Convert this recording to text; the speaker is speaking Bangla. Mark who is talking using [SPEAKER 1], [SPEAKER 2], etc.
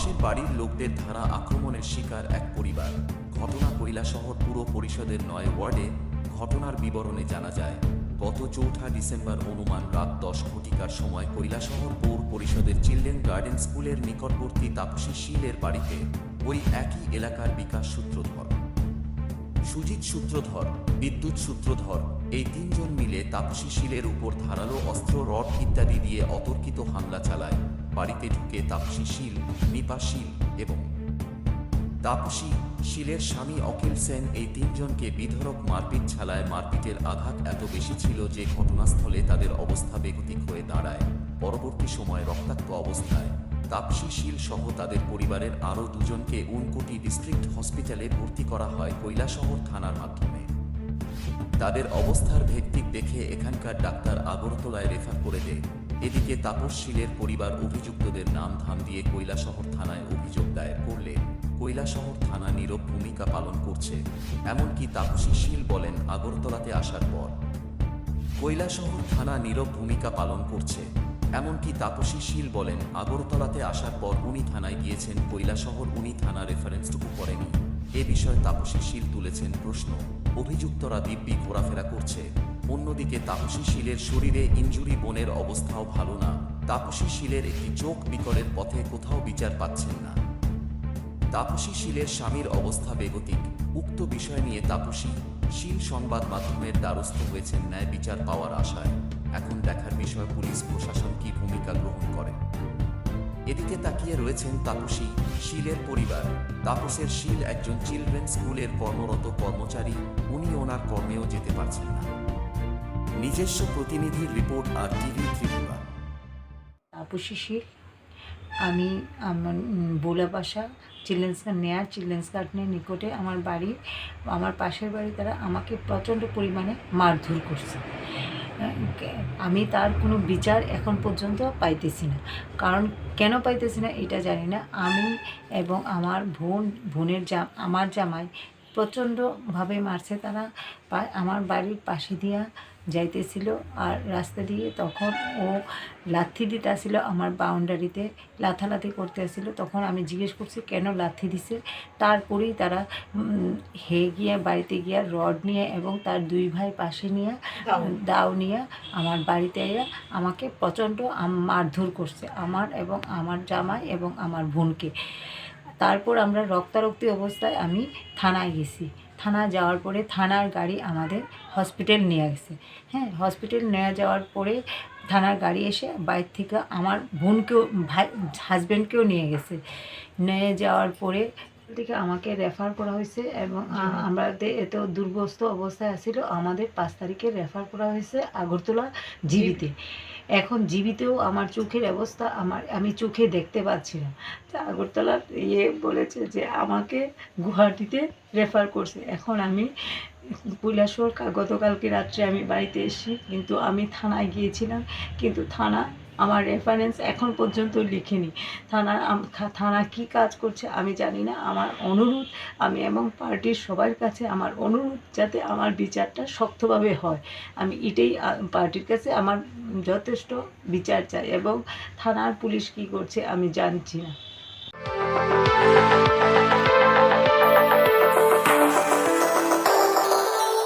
[SPEAKER 1] লোকদের ধারা আক্রমণের শিকার এক পরিবার। ঘটনা কৈলাসহর পুর পরিষদের নয় ওয়ার্ডে ঘটনার বিবরণে জানা যায়, গত চৌঠা ডিসেম্বর অনুমান রাত দশ ঘটিকার সময় কৈলাসহর পৌর পরিষদের চিলড্রেন গার্ডেন স্কুলের নিকটবর্তী তাপসী শীলের বাড়িতে ওই একই এলাকার বিকাশ সূত্রধর। সুজিত সূত্রধর, বিদ্যুৎ সূত্রধর এই তিনজন মিলে তাপসী শিলের উপর ধারালো অস্ত্র, রড ইত্যাদি দিয়ে অতর্কিত হামলা চালায়। বাড়িতে ঢুকে তাপসী শিল নিপা শিল এবং তাপসী শিলের স্বামী অখিল সেন এই তিনজনকে বিধরক মারপিট ছালায় মারপিটের আঘাত এত বেশি ছিল যে ঘটনাস্থলে তাদের অবস্থা বেগতিক হয়ে দাঁড়ায়। পরবর্তী সময় রক্তাক্ত অবস্থায় তাপসী শীল সহ তাদের পরিবারের আরও দুজনকে উনকোটি ডিস্ট্রিক্ট হসপিটালে ভর্তি করা হয় কৈলাসহর থানার মাধ্যমে। তাদের অবস্থার ভিত্তিক দেখে এখানকার ডাক্তার আগরতলায় রেফার করে দেয়। এদিকে তাপস শীলের পরিবার অভিযুক্তদের নাম ধাম দিয়ে কৈলাসহর থানায় অভিযোগ দায়ের করলে কৈলাসহর থানা নীরব ভূমিকা পালন করছে, এমনকি তাপসী শীল বলেন আগরতলাতে আসার পর। কৈলাসহর থানা নীরব ভূমিকা পালন করছে, এমনকি তাপসী শীল বলেন আগরতলাতে আসার পর উনি থানায় গিয়েছেন, কৈলাসহর উনি থানা রেফারেন্সটুকু করেনি। এ বিষয়ে তাপসী শীল তুলেছেন প্রশ্ন। অভিযুক্তরা দিব্যি ঘোরাফেরা করছে। অন্যদিকে তাপসী শীলের শরীরে ইঞ্জুরি বোনের অবস্থাও ভালো না। তাপসী শীলের একটি চোখ বিকলের পথে কোথাও বিচার পাচ্ছেন না। তাপসী শীলের স্বামীর অবস্থা বেগতিক। উক্ত বিষয় নিয়ে তাপসী শীল সংবাদ মাধ্যমের দ্বারস্থ হয়েছেন ন্যায় বিচার পাওয়ার আশায়। এখন দেখার বিষয় পুলিশ প্রশাসন কি ভূমিকা গ্রহণ করে? এদিকে তাকিয়ে রয়েছেন তাপসী, শিলের পরিবার। তাপসের শীল একজন চিলড্রেন স্কুলের কর্মরত কর্মচারী, উনি ওনার কর্মেও যেতে পারছেন না। নিজস্ব প্রতিনিধির রিপোর্ট আর টিভি ত্রিপুরা।
[SPEAKER 2] আপু শিশির আমি আমার বোলা বাসা চিলড্রেন্স গার্ড নেয়ার, চিলড্রেন্স গার্ডেনের নিকটে আমার বাড়ি আমার পাশের বাড়ি তারা আমাকে প্রচণ্ড পরিমাণে মারধর করছে। আমি তার কোনো বিচার এখন পর্যন্ত পাইতেছি না। কারণ কেন পাইতেছি না এটা জানি না। আমি এবং আমার বোন, বোনের জা আমার জামাই প্রচণ্ডভাবে মারছে তারা। আমার বাড়ির পাশে দিয়া যাইতেছিল আর রাস্তা দিয়ে তখন ও লাথি দিতে আসছিল আমার বাউন্ডারিতে লাথালাথি করতে আসছিল তখন আমি জিজ্ঞেস করছি কেন লাথি দিছে? তারপরেই তারা হে গিয়ে বাড়িতে গিয়া রড নিয়ে এবং তার দুই ভাই পাশে নিয়ে দাও। নিয়ে আমার বাড়িতে আইয়া আমাকে প্রচণ্ড মারধর করছে। আমার এবং আমার জামাই এবং আমার বোনকে। তারপর আমরা রক্তারক্তি অবস্থায় আমি থানায় গেছি। থানা যাওয়ার পরে থানার গাড়ি আমাদের হসপিটাল নিয়ে গেছে। হ্যাঁ হসপিটাল নিয়ে যাওয়ার পরে থানার গাড়ি এসে বাইর থেকে আমার বোনকেও, ভাই হাজব্যান্ডকেও নিয়ে গেছে। নিয়ে যাওয়ার পরে থেকে আমাকে রেফার করা হয়েছে এবং আ- আমাদের এত দুর্বস্ত অবস্থায় আছিল আমাদের পাঁচ তারিখে রেফার করা হয়েছে আগরতলা জিবিতে। এখন জীবিতেও আমার চোখের অবস্থা আমার আমি চোখে দেখতে পাচ্ছি না। তা আগরতলার ইয়ে বলেছে যে আমাকে গুয়াহাটিতে রেফার করছে। এখন আমি কৈলাসর গতকালকে রাত্রে আমি বাড়িতে এসেছি কিন্তু আমি থানায় গিয়েছিলাম কিন্তু থানা আমার রেফারেন্স এখন পর্যন্ত লিখিনি। থানা থানা কি কাজ করছে আমি জানি না। আমার অনুরোধ, আমি এবং পার্টির সবার কাছে আমার অনুরোধ যাতে আমার বিচারটা শক্তভাবে হয়। আমি এটাই পার্টির কাছে আমার যথেষ্ট বিচার চাই এবং থানার পুলিশ কি করছে আমি জানছি না।